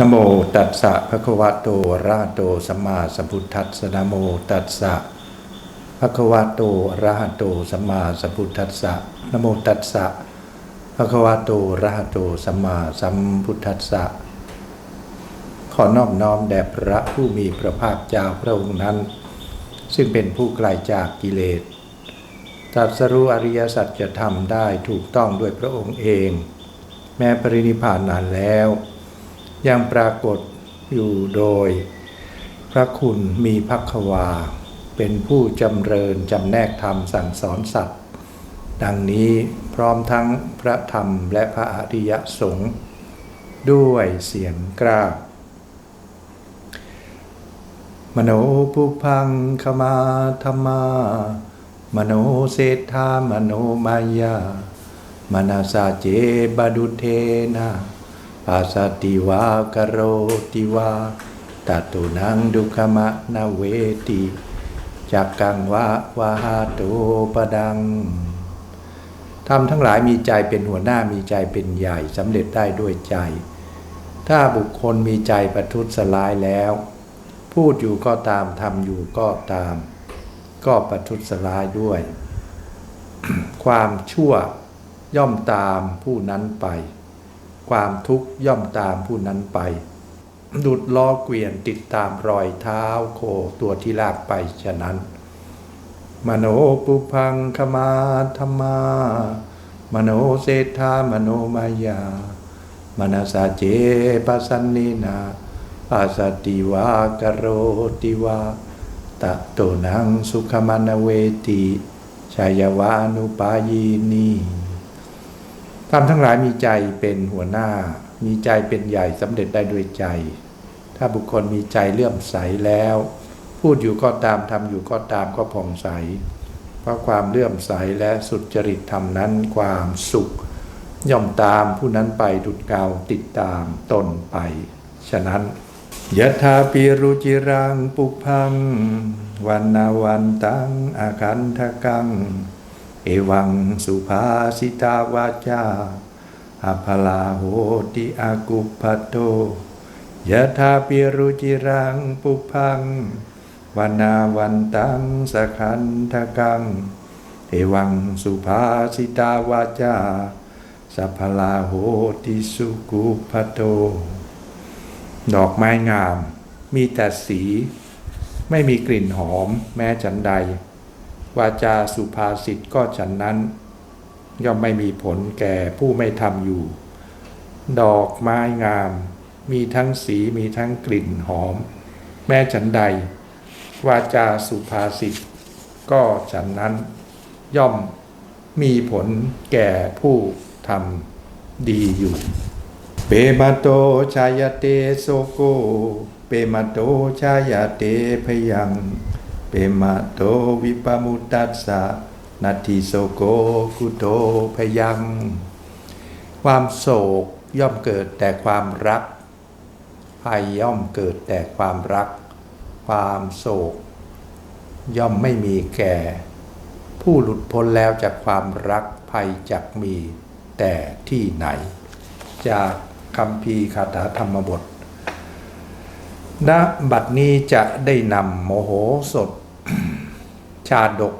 นโมตัสสะภะคะวะโตอะระหะโตสัมมาสัมพุทธัสสะนโมตัสสะภะคะวะโตอะระหะโตสัมมาสัมพุทธัสสะนโมตัสสะภะคะวะโตอะระหะโตสัมมาสัมพุทธัสสะขอนอบน้อมแด่พระผู้มีพระภาคเจ้าพระองค์นั้น ซึ่งเป็นผู้ไกลจากกิเลสตรัสรู้อริยสัจจะทำได้ถูกต้องด้วยพระองค์เอง แม้ปรินิพพานนานแล้ว ยังปรากฏอยู่โดย พระคุณมีพักวา เป็นผู้จำเริญจำแนกธรรมสั่งสอนสัตว์ดังนี้พร้อมทั้งพระธรรมและพระอริยสงฆ์ด้วยเสียงกล้ามโนปุพังขมาธรรมามโนเศรษฐามโนมายามนาสาเจบดุเทนะ ภาสติวากโรติวาตตุนังดุขมะนาเวติจักกังวะวาหาโตปดังทำทั้งหลายมีใจเป็นหัวหน้ามีใจเป็นใหญ่สำเร็จได้ด้วยใจ ถ้าบุคคลมีใจประทุษร้ายแล้ว พูดอยู่ก็ตามทำอยู่ก็ตาม ก็ประทุษร้ายด้วย ความชั่วย่อมตามผู้นั้นไป ความทุกข์ย่อมตามผู้นั้นไป ดุดล้อเกวียนติดตามรอยเท้าโคตัวที่ลากไปฉะนั้น มโนปุพังขมาธรรมา มโนเศรษฐามโนมายามนาสาเจปัสสันนินาปัสสติวากโรติวาตะโตนังสุขมานเวติชายวานุปายีนี ทำทั้งหลายมีใจเป็นหัวหน้า มีใจเป็นใหญ่สำเร็จได้ด้วยใจ ถ้าบุคคลมีใจเลื่อมใสแล้ว พูดอยู่ก็ตามทำอยู่ก็ตามก็ผ่องใส เพราะความเลื่อมใสและสุจริตธรรมนั้นความสุข ย่อมตามผู้นั้นไปดุดเกาติดตามตนไป ฉะนั้นยะธาปิรุจิรังปุพัง วันนาวันตังอาคันทกัง เอวังสุภาสิตาวาจาอภลาโหติอากุปพัตโตยะธาปิรุจิรังปุพังวนาวันตังสขันทกัง เอวังสุภาสิตาวาจาสัพลาโหติสุกุพโต ดอกไม้งาม มีแต่สี ไม่มีกลิ่นหอมแม้ฉันใด วาจาสุภาษิตก็ฉันนั้น ย่อมไม่มีผลแก่ผู้ไม่ทำอยู่ ดอกไม้งาม มีทั้งสีมีทั้งกลิ่นหอม แม้ฉันใด วาจาสุภาษิตก็ฉันนั้น ย่อมมีผลแก่ผู้ทำดีอยู่ เปมาโตชายเตโสโก เปมาโตชายเตพยัง เปมาโตวิปมุตตัสสะนาทิโสโกกุโตพยัง ความโศกย่อมเกิดแต่ความรักภัยย่อมเกิดแต่ความรัก ความโศก ย่อมไม่มีแก่ ผู้หลุดพ้นแล้วจากความรักภัยจักมีแต่ที่ไหน จากคำพีคาถาธรรมบท ณบัดนี้จะได้นำโมโหสด ชาดก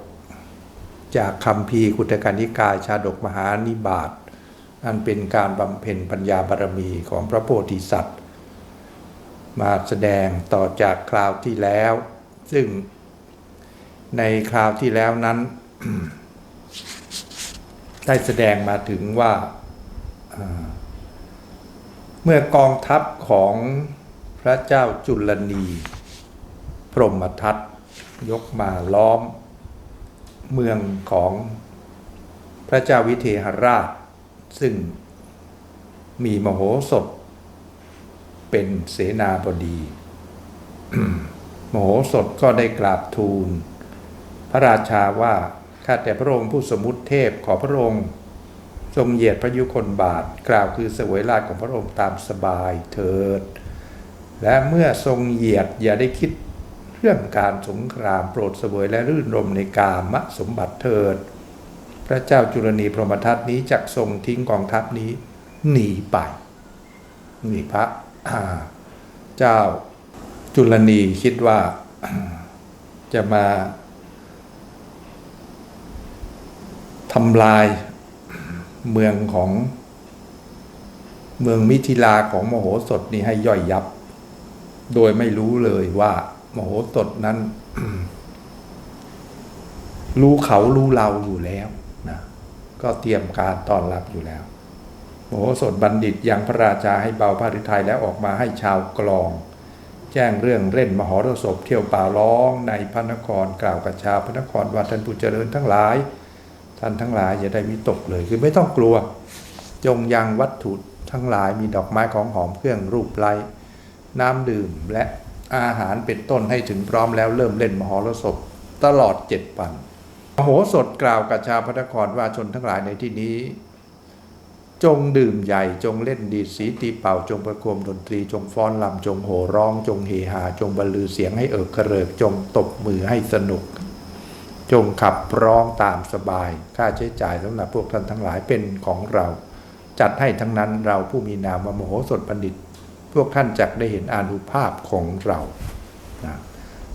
จากคำพีคุตกานิกาย ชาดกมหานิบาตอันเป็นการบำเพ็ญปัญญาบารมีของพระโพธิสัตว์ มาแสดงต่อจากคราวที่แล้ว ซึ่งในคราวที่แล้วนั้น ได้แสดงมาถึงว่า เมื่อกองทัพของ ระเจ้าจุลนี พรหมทัตยกมาล้อม เมืองของพระเจ้าวิเทหราช ซึ่งมีมโหสถ เป็นเสนาบดี มโหสถก็ได้กราบทูล พระราชาว่าข้าแต่พระองค์ผู้สมมุติเทพขอพระองค์ ทรงเหยียดพระยุคนบาท กล่าวคือเสวยราชของพระองค์ตามสบายเถิด และเมื่อทรงเหยียดอย่าได้คิดเรื่องการสงครามโปรดเสวยและรื่นรมในกามสมบัติเถิด พระเจ้าจุลนีพรหมทัตนี้จักทรงทิ้งกองทัพนี้ หนีไปนี่พระเจ้าจุลนีคิดว่าจะมาทำลายเมืองของเมืองมิถิลาของมโหสถนี่ให้ย่อยยับ โดยไม่รู้เลยว่า มโหสถนั้น รู้เขารู้เราอยู่แล้วนะก็เตรียมการต้อนรับอยู่แล้วโมโหสถบัณฑิตยังพระราชาให้เบาพระฤทัยแล้วออกมาให้ชาวกลอง แจ้งเรื่องเล่นมหรสพเที่ยวป่าร้องในพระนครกล่าวกับชาวพระนครว่าท่านผู้เจริญทั้งหลาย ท่านทั้งหลายอย่าได้วิตกเลยคือไม่ต้องกลัว จงยังวัตถุทั้งหลายมีดอกไม้ของหอมเครื่องรูปไล้ น้ำดื่มและอาหารเป็นต้นให้ถึงพร้อมแล้วเริ่มเล่นมหรสพตลอดเจ็ดวันมโหสถกล่าวกับชาวพระนครว่าชนทั้งหลายในที่นี้ จงดื่มใหญ่จงเล่นดีสีตีเป่าจงประโคมดนตรีจงฟ้อนลำจงโห่ร้อง จงเฮฮาจงบรรลือเสียงให้เอิกกระเริกจงตบมือให้สนุก จงขับร้องตามสบาย ค่าใช้จ่ายสำหรับพวกท่านทั้งหลายเป็นของเรา จัดให้ทั้งนั้นเราผู้มีนามว่ามโหสถบัณฑิต วกท่านจักได้เห็นอานุภาพของเรานะ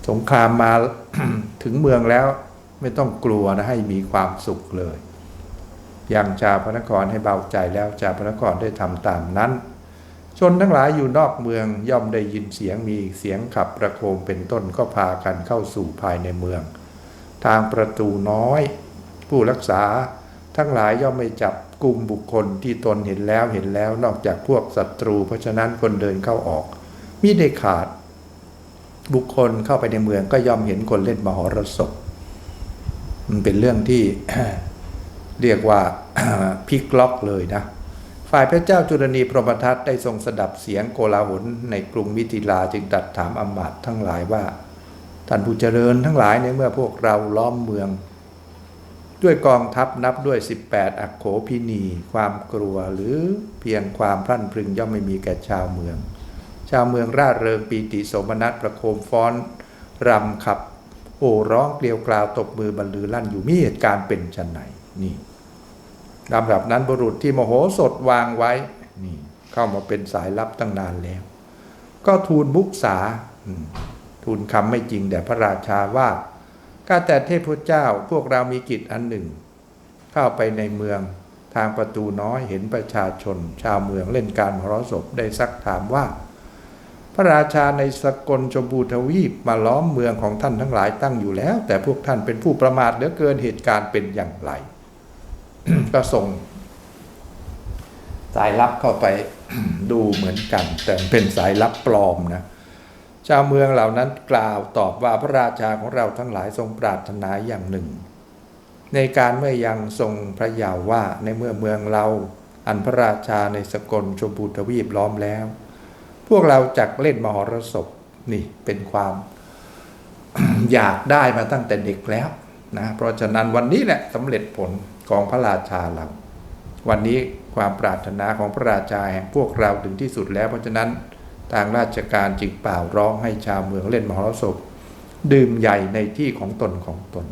สงครามมาถึงเมืองแล้วไม่ต้องกลัวนะให้มีความสุขเลย ยังชาวพระนครให้เบาใจแล้วชาวพระนครได้ทำตามนั้น ชนทั้งหลายอยู่นอกเมืองย่อมได้ยินเสียงมีเสียงขับประโคมเป็นต้นก็พากันเข้าสู่ภายในเมือง ทางประตูน้อย ผู้รักษาทั้งหลายย่อมไม่จับ กลุ่มบุคคลที่ตนเห็นแล้วเห็นแล้วนอกจากพวกศัตรู เพราะฉะนั้นคนเดินเข้าออกมิได้ขาด บุคคลเข้าไปในเมืองก็ย่อมเห็นคนเล่นมหรสพมันเป็นเรื่องที่เรียกว่าพิกล็อกเลยนะฝ่ายพระเจ้าจุลนีพรหมทัตได้ทรงสดับเสียงโกลาหลในกรุงมิถิลาจึงตัดถามอมมาตย์ทั้งหลายว่า ท่านผู้เจริญทั้งหลายในเมื่อพวกเราล้อมเมือง ด้วยกองทัพนับด้วย 18 อักโขพินี ความกลัวหรือเพียงความพรั่นพรึงย่อมไม่มีแก่ชาวเมือง ชาวเมืองร่าเริงปีติโสมนัสประโคมฟ้อนรำขับโห่ร้องเกลียวกราวตบมือบรรลือลั่นอยู่มีเหตุการณ์เป็นชันไหนนี่ลำดับนั้นบุรุษที่โมโหสดวางไว้นี่เข้ามาเป็นสายลับตั้งนานแล้ว ก็ทูลมุกษาทูลคำไม่จริงแด่พระราชาว่า ข้าแต่เทพเจ้าพวกเรามีกิจอันหนึ่ง เข้าไปในเมืองทางประตูน้อยเห็นประชาชน ชาวเมืองเล่นการมรสพได้ซักถามว่า พระราชาในสกลชมพูทวีปมาล้อมเมืองของท่านทั้งหลายตั้งอยู่แล้ว แต่พวกท่านเป็นผู้ประมาทเหลือเกินเหตุการณ์เป็นอย่างไร ก็ส่งสายลับเข้าไปดูเหมือนกัน แต่เป็นสายลับปลอมนะ ชาวเมืองเหล่านั้นกล่าวตอบว่าพระราชาของเราทั้งหลายทรงปรารถนาอย่างหนึ่ง ในการเมื่อยังทรงพระยาวว่าในเมื่อเมืองเรา อันพระราชาในสกลชมพูทวีปล้อมแล้ว พวกเราจักเล่นมหรสพนี่เป็นความอยากได้มาตั้งแต่เด็กแล้วนะเพราะฉะนั้นวันนี้แหละสำเร็จผลของพระราชาเรา วันนี้ความปรารถนาของพระราชาแห่งพวกเราถึงที่สุดแล้ว เพราะฉะนั้น ทางราชการจึงเป่าร้องให้ชาวเมืองเล่นมหรสพ ดื่มใหญ่ในที่ของตนของตน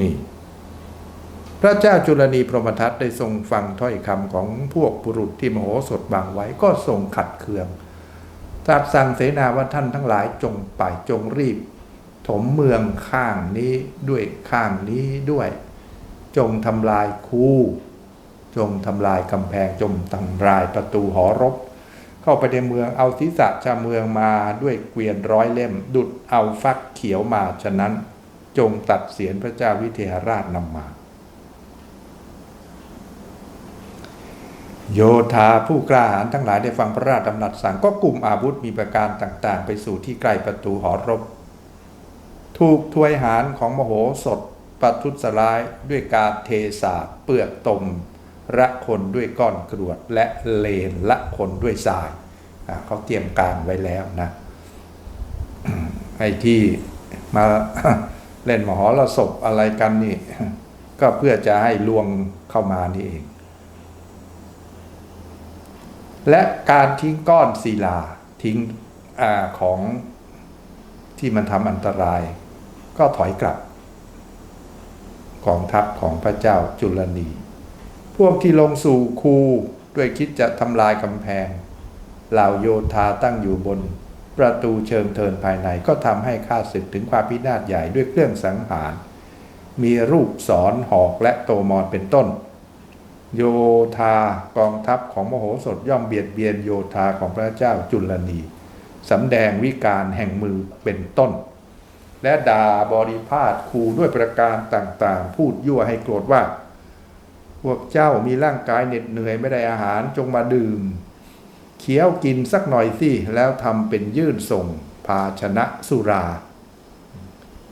นี่ พระเจ้าจุลนีพรหมทัตได้ทรงฟังถ้อยคำของพวกบุรุษที่มโหสถบางไว้ก็ทรงขัดเคืองตรัสสั่งเสนาว่าท่านทั้งหลายจงไปจงรีบ ถมเมืองข้างนี้ด้วยข้างนี้ด้วย จงทำลายคูจงทำลายกำแพงจงทำลายประตูหอรบ เข้าไปในเมืองเอาศีรษะชาวเมืองมาด้วยเกวียนร้อยเล่ม ดุดเอาฟักเขียวมาฉะนั้น จงตัดเสียนพระเจ้าวิเทหราชนำมา โยธาผู้กล้าหาญทั้งหลายได้ฟังพระราชดำรัสสั่งก็กลุ่มอาวุธมีประการต่างๆ ไปสู่ที่ใกล้ประตูหอรบ ถูกทวยหารของมโหสถปัทุสลายด้วยการเทสาเปลือกตม ละคนด้วยก้อนกรวด และเลนละคนด้วยทรายเขาเตรียมการไว้แล้วนะไอ้ที่มาเล่นมหรสพอะไรกันนี่ ก็เพื่อจะให้ลวงเข้ามานี่เอง และการทิ้งก้อนศิลาทิ้งอของที่มันทำอันตราย ก็ถอยกลับกองทัพของพระเจ้าจุลนี พวกที่ลงสู่คูด้วยคิดจะทำลายกำแพง เหล่าโยธาตั้งอยู่บน ประตูเชิงเทินภายในก็ทำให้ข้าศึกถึงความพินาศใหญ่ด้วยเครื่องสังหาร มีรูปสอนหอกและโตมอนเป็นต้น โยธากองทัพของมโหสถย่อมเบียดเบียนโยธาของพระเจ้าจุลนีสำแดงวิการแห่งมือเป็นต้น และด่าบริพาทคูด้วยประการต่างๆ พูดยั่วให้โกรธว่า พวกเจ้ามีร่างกายเหน็ดเหนื่อยไม่ได้อาหารจงมาดื่ม เคี้ยวกินสักหน่อยสิแล้วทำเป็นยื่นส่ง ภาชนะสุรา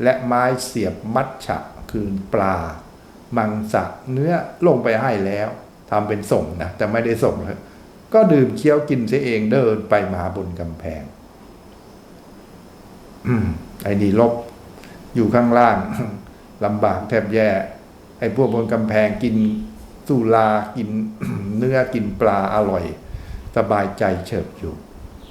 และไม้เสียบมัดฉะคืนปลา มังสะเนื้อลงไปให้แล้วทำเป็นส่งนะแต่ไม่ได้ส่งเลยก็ดื่มเคี้ยวกินเสียเองเดินไปมาบนกำแพงอไอ้นี่ลบอยู่ข้างล่างลำบากแทบแย่ ไอ้พวกบนกำแพงกิน สุรากินเนื้อกินปลาอร่อย สบายใจเฉิบอยู่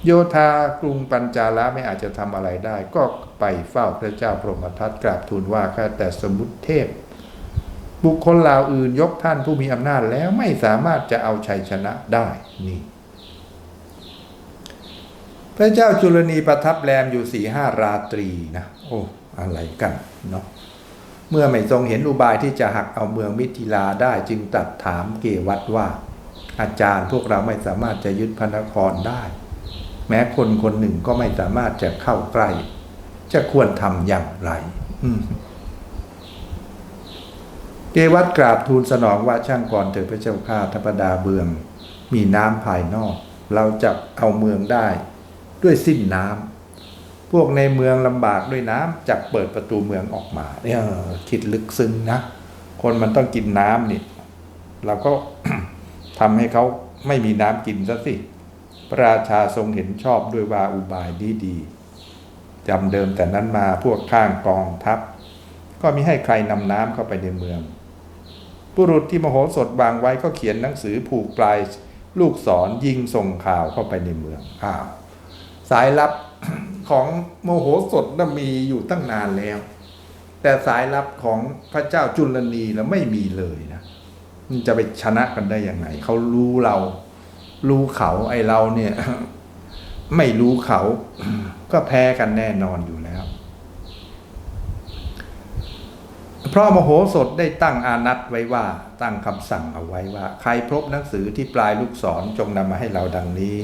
โยธากรุงปัญจาละไม่อาจจะทำอะไรได้ ก็ไปเฝ้าพระเจ้าพรหมทัตกราบทูลว่าข้าแต่สมุติเทพ บุคคลล่าอื่นยกท่านผู้มีอำนาจแล้วไม่สามารถจะเอาชัยชนะได้นี่พระเจ้าจุลนีประทับแรมอยู่สี่ห้าราตรีนะ โอ้ อะไรกันเนาะ เมื่อไม่ทรงเห็นอุบายที่จะหักเอาเมืองมิถิลาได้จึงตรัดถามเกวัตว่า อาจารย์พวกเราไม่สามารถจะยึดพระนครได้ แม้คนคนหนึ่งก็ไม่สามารถจะเข้าใกล้ จะควรทำอย่างไรเกวัตกราบทูลสนองว่าช่างก่อนเถิดพระเจ้าข้าธรรดาเบือง มีน้ำภายนอก เราจะเอาเมืองได้ ด้วยสิ้นน้ำ พวกในเมืองลำบากด้วยน้ำจักเปิดประตูเมืองออกมาเนี่ยคิดลึกซึ้งนะ คนมันต้องกินน้ำนี่เราก็ทำให้เขาไม่มีน้ำกินซะสิ พระราชาทรงเห็นชอบด้วยว่าอุบายดีดีๆจำเดิมแต่นั้นมาพวกข้างกองทัพ ก็มิให้ใครนำน้ำเข้าไปในเมืองบุรุษที่มโหสถวางไว้ก็เขียนหนังสือผูกปลายลูกศรยิงส่งข่าวเข้าไปในเมืองอ้าวสายลับ ของโมโหสถน่ะมีอยู่ตั้งนานแล้ว แต่สายลับของพระเจ้าจุลนีแล้วไม่มีเลยนะมันจะไปชนะกันได้ยังไงเขารู้เรา รู้เขาไอเราเนี่ย ไม่รู้เขา ก็แพ้กันแน่นอนอยู่แล้ว เพราะมโหสถได้ตั้งอานัตไว้ว่าตั้งคำสั่งเอาไว้ว่า ใครพบหนังสือที่ปลายลูกศรจงนำมาให้เราดังนี้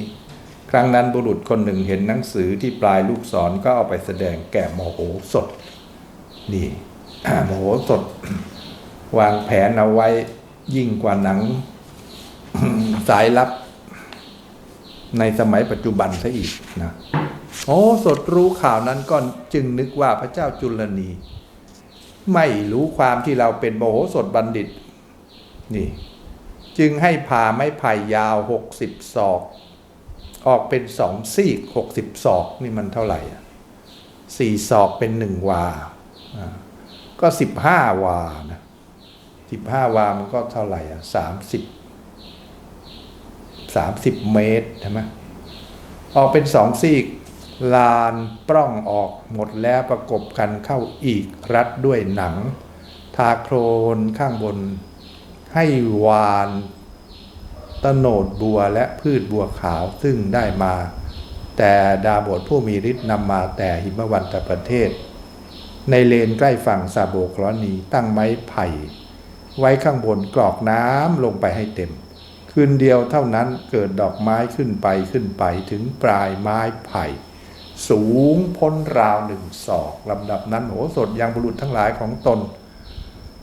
ครั้งนั้นบุรุษคนหนึ่งเห็นหนังสือที่ปลายลูกศรก็เอาไปแสดงแก่มโหสถ นี่มโหสถ วางแผนเอาไว้ยิ่งกว่าหนังสายลับ ในสมัยปัจจุบันซะอีกนะโอ้สดรู้ข่าวนั้นก็จึงนึกว่าพระเจ้าจุลนี ไม่รู้ความที่เราเป็นโมโหสถบัณฑิต นี่ จึงให้ผ่าไม้ไผ่ยาวหกสิบศอก ออกเป็นสองซีกหกสิบศอกนี่มันเท่าไหร่อะสี่ศอกเป็นหนึ่งวาอ่าก็สิบห้าวานะสิบห้าวามันก็เท่าไหร่อะสามสิบสามสิบเมตรใช่ไหมออกเป็นสองซีกลานปล้องออกหมดแล้วประกบกันเข้าอีกรัดด้วยหนัง ทาโครนข้างบน ให้วาน ตโนดบัวและพืชบัวขาวซึ่งได้มา แต่ดาบทผู้มีฤทธิ์นำมาแต่หิมวันตประเทศ ในเลนใกล้ฝั่งซาโบคลอนีตั้งไม้ไผ่ ไว้ข้างบนกรอกน้ำลงไปให้เต็ม คืนเดียวเท่านั้นเกิดดอกไม้ขึ้นไปขึ้นไปถึงปลายไม้ไผ่ สูงพ้นราวหนึ่งศอกลำดับนั้นโหสดยังบุรุษทั้งหลายของตน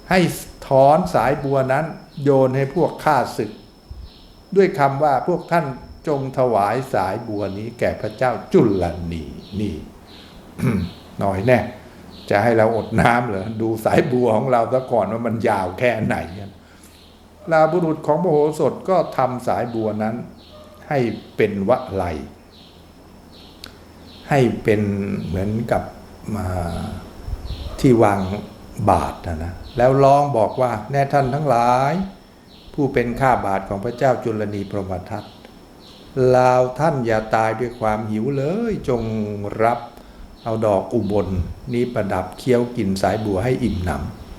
ให้ถอนสายบัวนั้นโยนให้พวกข้าศึก ด้วยคำว่าพวกท่านจงถวายสายบัวนี้แก่พระเจ้าจุลนีนี่หน่อยแน่ จะให้เราอดน้ำเหรอดูสายบัวของเราซะก่อนว่ามันยาวแค่ไหนลาบุรุษของมโหสถก็ทำสายบัวนั้น ให้เป็นวะไลให้เป็นเหมือนกับมาที่วางบาทนะนะแล้วร้องบอกว่าแน่ท่านทั้งหลาย ผู้เป็นข้าบาทของพระเจ้าจุลนีพรหมทัตลาวท่านอย่าตายด้วยความหิวเลย จงรับเอาดอกอุบลนี้ประดับเคี้ยวกินสายบัวให้อิ่มหน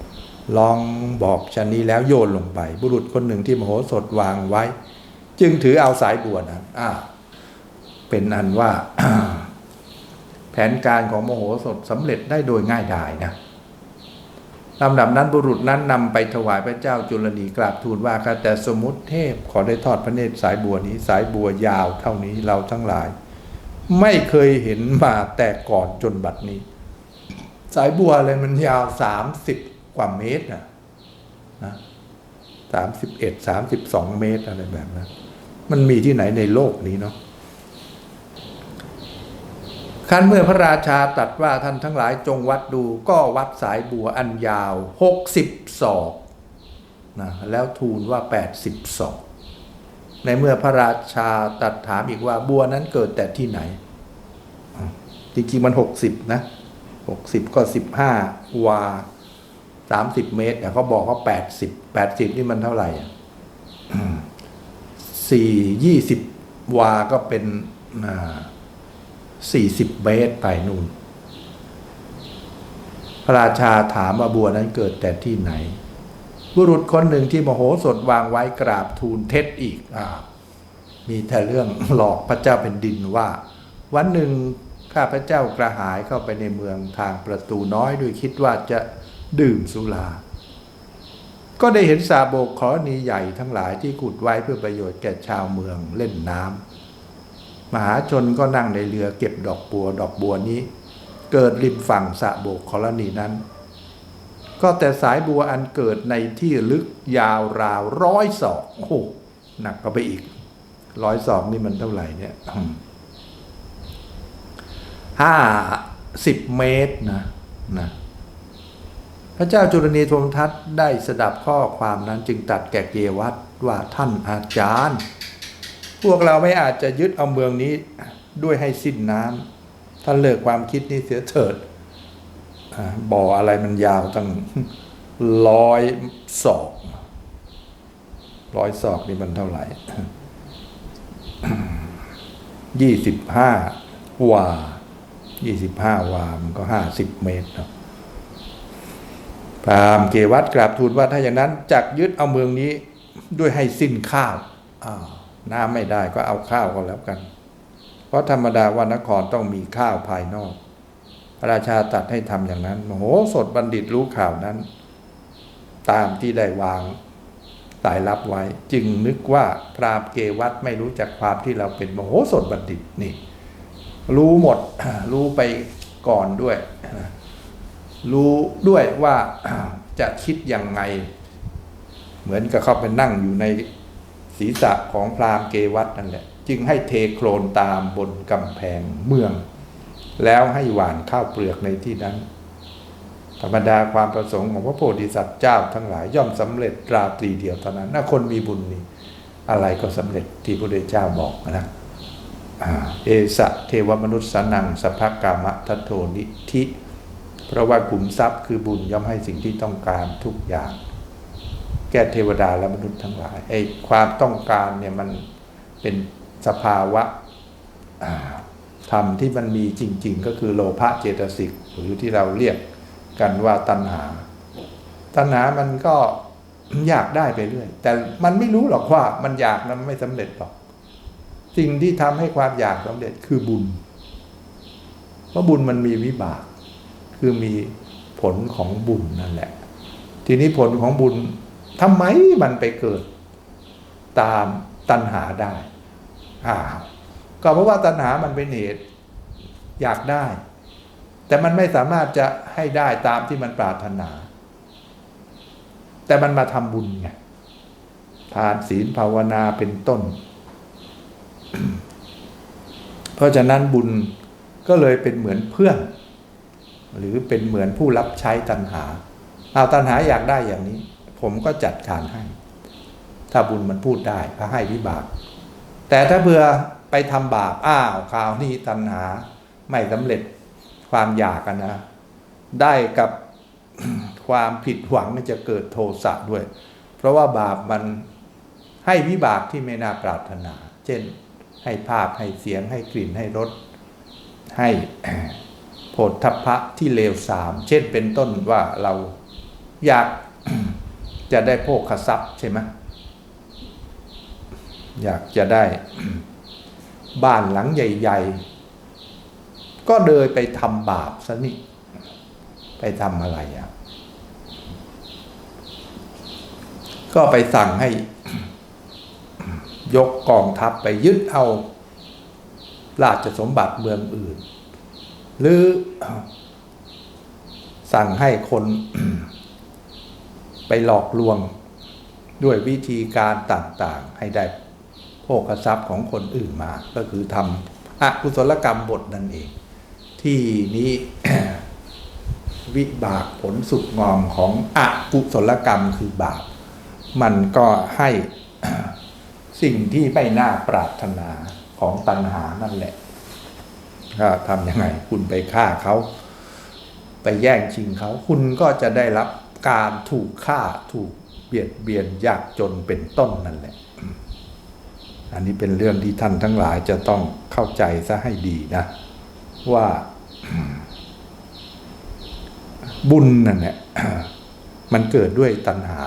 ำลองบอกชนนี้แล้วโยนลงไป บุรุษคนหนึ่งที่มโหสถวางไว้ จึงถือเอาสายบัวนั้นอ้าเป็นอันว่า แผนการของมโหสถสำเร็จได้โดยง่ายดายนะ ลำดับนั้นบุรุษนั้นนำไปถวายพระเจ้าจุลนีกราบทูลว่าข้าแต่สมมติเทพขอได้ทอดพระเนตรสายบัวนี้ สายบัวยาวเท่านี้เราทั้งหลาย ไม่เคยเห็นมาแต่ก่อนจนบัดนี้ สายบัวเลยมันยาวสามสิบกว่าเมตรนะนะสามสิบเอ็ดสามสิบสองเมตรอะไรแบบนั้นมันมีที่ไหนในโลกนี้เนาะ ครั้นเมื่อพระราชาตัดว่าท่านทั้งหลายจงวัดดูก็วัดสายบัวอันยาวหกสิบศอกนะแล้วทูลว่าแปดสิบศอกในเมื่อพระราชาตัดถามอีกว่าบัวนั้นเกิดแต่ที่ไหน จริงๆมันหกสิบนะหกสิบก็สิบห้าวาสามสิบเมตรแต่เขาบอกว่าแปดสิบแปดสิบนี่มันเท่าไหร่สี่ยี่สิบวาก็เป็นอ่า 40เมตรไปนู่น พระราชาถามว่าบัวนั้นเกิดแต่ที่ไหน บุรุษคนหนึ่งที่มโหสถวางไว้กราบทูลเท็จอีกอมีแต่เรื่องหลอกพระเจ้าเป็นดินว่า วันหนึ่งข้าพระเจ้ากระหายเข้าไปในเมืองทางประตูน้อยด้วยคิดว่าจะดื่มสุราก็ได้เห็นสาโบกขอนีใหญ่ทั้งหลายที่ขุดไว้เพื่อประโยชน์แก่ชาวเมืองเล่นน้ำ มหาชนก็นั่งในเรือเก็บดอกบัว ดอกบัวนี้ เกิดริมฝั่งสะโบกขอนีนั้น ก็แต่สายบัวอันเกิดในที่ลึกยาวราวร้อยศอกโอ้โหหนักก็ไปอีกร้อยศอกนี่มันเท่าไหร่เนี่ยห้าสิบเมตรนะนะพระเจ้าจุลนีทวงทัตได้สดับข้อความนั้นจึงตัดแก่เกวัตว่าท่านอาจารย์ พวกเราไม่อาจจะยึดเอาเมืองนี้ด้วยให้สิ้นน้ำท่านเลิกความคิดนี้เสียเถิดบ่ออะไรมันยาวตั้งร้อยศอกร้อยศอกนี่มันเท่าไหร่ยี่สิบห้าวายี่สิบห้าวา มันก็ห้าสิบเมตรเนาะพรามเกวัตกราบทูลว่าถ้าอย่างนั้นจักยึดเอาเมืองนี้ด้วยให้สิ้นข้าวอ้าว น้ำไม่ได้ก็เอาข้าวก็แล้วกัน เพราะธรรมดาวันนครต้องมีข้าวภายนอก พระราชาตัดให้ทำอย่างนั้นโมโหสดบัณฑิตรู้ข่าวนั้น ตามที่ได้วางสายลับไว้ จึงนึกว่าพราหมณ์เกวัตไม่รู้จักความที่เราเป็นโมโหสดบัณฑิตนี่ รู้หมดรู้ไปก่อนด้วย รู้ด้วยว่าจะคิดยังไง เหมือนกับเขาไปนั่งอยู่ใน ศีรษะของพราหมณ์เกวัตนั่นแหละ จึงให้เทโครนตามบนกำแพงเมือง แล้วให้หว่านข้าวเปลือกในที่นั้น ธรรมดาความประสงค์ของพระโพธิสัตว์เจ้าทั้งหลายย่อมสำเร็จราตรีเดียวเท่านั้นถ้าคนมีบุญนี่อะไรก็สำเร็จที่พระพุทธเจ้าบอกนะเอสะเทวมนุษย์สนังสภกามะทัตโทนิธิ เพราะว่าขุมทรัพย์คือบุญย่อมให้สิ่งที่ต้องการทุกอย่าง แก่เทวดาและมนุษย์ทั้งหลายไอ้ความต้องการเนี่ยมันเป็นสภาวะธรรมที่มันมีจริง ๆ ก็คือโลภะเจตสิกหรือที่เราเรียกกันว่าตัณหา ตัณหามันก็อยากได้ไปเรื่อย แต่มันไม่รู้หรอกว่ามันอยากนั้นไม่สำเร็จหรอกสิ่งที่ทำให้ความอยากสำเร็จคือบุญ เพราะบุญมันมีวิบาก คือมีผลของบุญนั่นแหละ ทีนี้ผลของบุญ ทำไมมันไปเกิด ตามตัณหาได้อ้าวก็เพราะว่าตัณหามันเป็นเหตุอยากได้ แต่มันไม่สามารถจะให้ได้ตามที่มันปรารถนา แต่มันมาทำบุญไงทานศีลภาวนาเป็นต้น เพราะฉะนั้นบุญก็เลยเป็นเหมือนเพื่อน หรือเป็นเหมือนผู้รับใช้ตัณหาเอาตัณหาอยากได้อย่างนี้ ผมก็จัดการให้ ถ้าบุญมันพูดได้ก็ให้วิบาก แต่ถ้าเบื่อไปทำบาปอ้าวคราวนี้ตัณหาไม่สำเร็จความอยากกันนะ ได้กับความผิดหวังมันจะเกิดโทสะด้วย เพราะว่าบาปมันให้วิบากที่ไม่น่าปรารถนา เช่น ให้ภาพให้เสียงให้กลิ่นให้รสให้โผฏฐัพพะที่เลวสาม เช่นเป็นต้นว่าเราอยาก จะได้โภคทรัพย์ใช่ไหมอยากจะได้บ้านหลังใหญ่ ๆ ก็เดินไปทำบาปซะนี่ ไปทำอะไรอะ ก็ไปสั่งให้ ยกกองทัพไปยึดเอาราชสมบัติเมืองอื่น หรือสั่งให้คน ไปหลอกลวงด้วยวิธีการต่างๆ ให้ได้โภคทรัพย์ของคนอื่นมา ก็คือทำอกุศลกรรมบทนั่นเอง ที่นี้วิบากผลสุดงอมของอกุศลกรรมคือบาป มันก็ให้สิ่งที่ไม่น่าปรารถนาของตัณหานั่นแหละก็ทำยังไง คุณไปฆ่าเขา ไปแย่งชิงเขา คุณก็จะได้รับ การถูกฆ่าถูกเบียดเบียนยากจนเป็นต้นนั่นแหละ อันนี้เป็นเรื่องที่ท่านทั้งหลายจะต้องเข้าใจซะให้ดีนะ ว่าบุญนั่นแหละมันเกิดด้วยตัณหา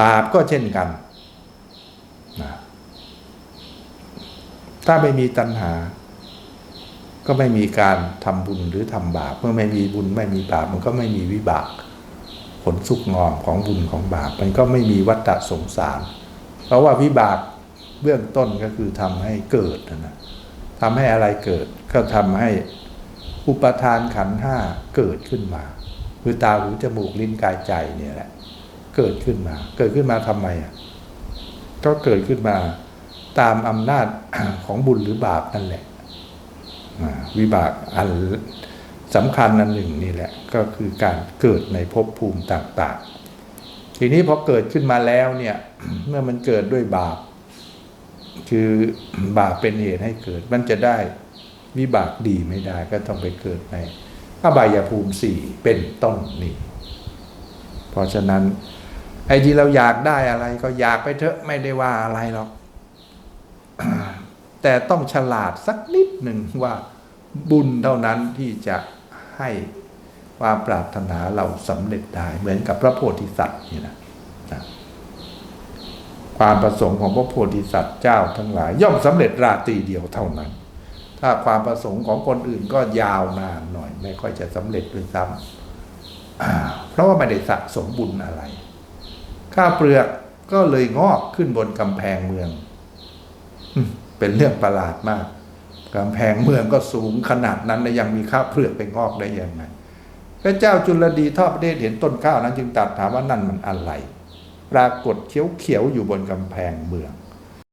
บาปก็เช่นกันนะถ้าไม่มีตัณหา ก็ไม่มีการทำบุญหรือทำบาป เมื่อไม่มีบุญไม่มีบาป มันก็ไม่มีวิบาก ผลสุกงอมของบุญของบาป มันก็ไม่มีวัฏฏะสงสาร เพราะว่าวิบากเบื้องต้นก็คือทำให้เกิดนะทำให้อะไรเกิด ก็ทำให้อุปทานขันห้าเกิดขึ้นมาคือตาหูจมูกลิ้นกายใจเนี่ยแหละ เกิดขึ้นมา เกิดขึ้นมาทำไมอะก็เกิดขึ้นมาตามอำนาจของบุญหรือบาปนั่นแหละวิบากอัน สำคัญอันหนึ่งนี่แหละก็คือการเกิดในภพภูมิต่าง ๆ ทีนี้พอเกิดขึ้นมาแล้วเนี่ยเมื่อมันเกิดด้วยบาป คือบาปเป็นเหตุให้เกิด มันจะได้วิบากดีไม่ได้ก็ต้องไปเกิดในอบายภูมิสี่เป็นต้นนี่เพราะฉะนั้นไอ้ที่เราอยากได้อะไรก็อยากไปเถอะไม่ได้ว่าอะไรหรอกแต่ต้องฉลาดสักนิดหนึ่งว่าบุญเท่านั้นที่จะ ให้ความปรารถนาเราสำเร็จได้ เหมือนกับพระโพธิสัตว์นี่นะนะความประสงค์ของพระโพธิสัตว์เจ้าทั้งหลาย ย่อมสำเร็จราตรีเดียวเท่านั้น ถ้าความประสงค์ของคนอื่นก็ยาวนานหน่อย ไม่ค่อยจะสำเร็จด้วยซ้ำเพราะว่าไม่ได้สะสมบุญอะไร ข้าเปลือกก็เลยงอกขึ้นบนกำแพงเมือง เป็นเรื่องประหลาดมาก กำแพงเมืองก็สูงขนาดนั้นแล้วยังมีข้าวเปลือกไปงอกได้ยังไงพระเจ้าจุลดีทอดประเทศเห็นต้นข้าวนั้นจึงตรัสถามว่านั่นมันอะไร ปรากฏเขียวเขียวๆอยู่บนกำแพงเมือง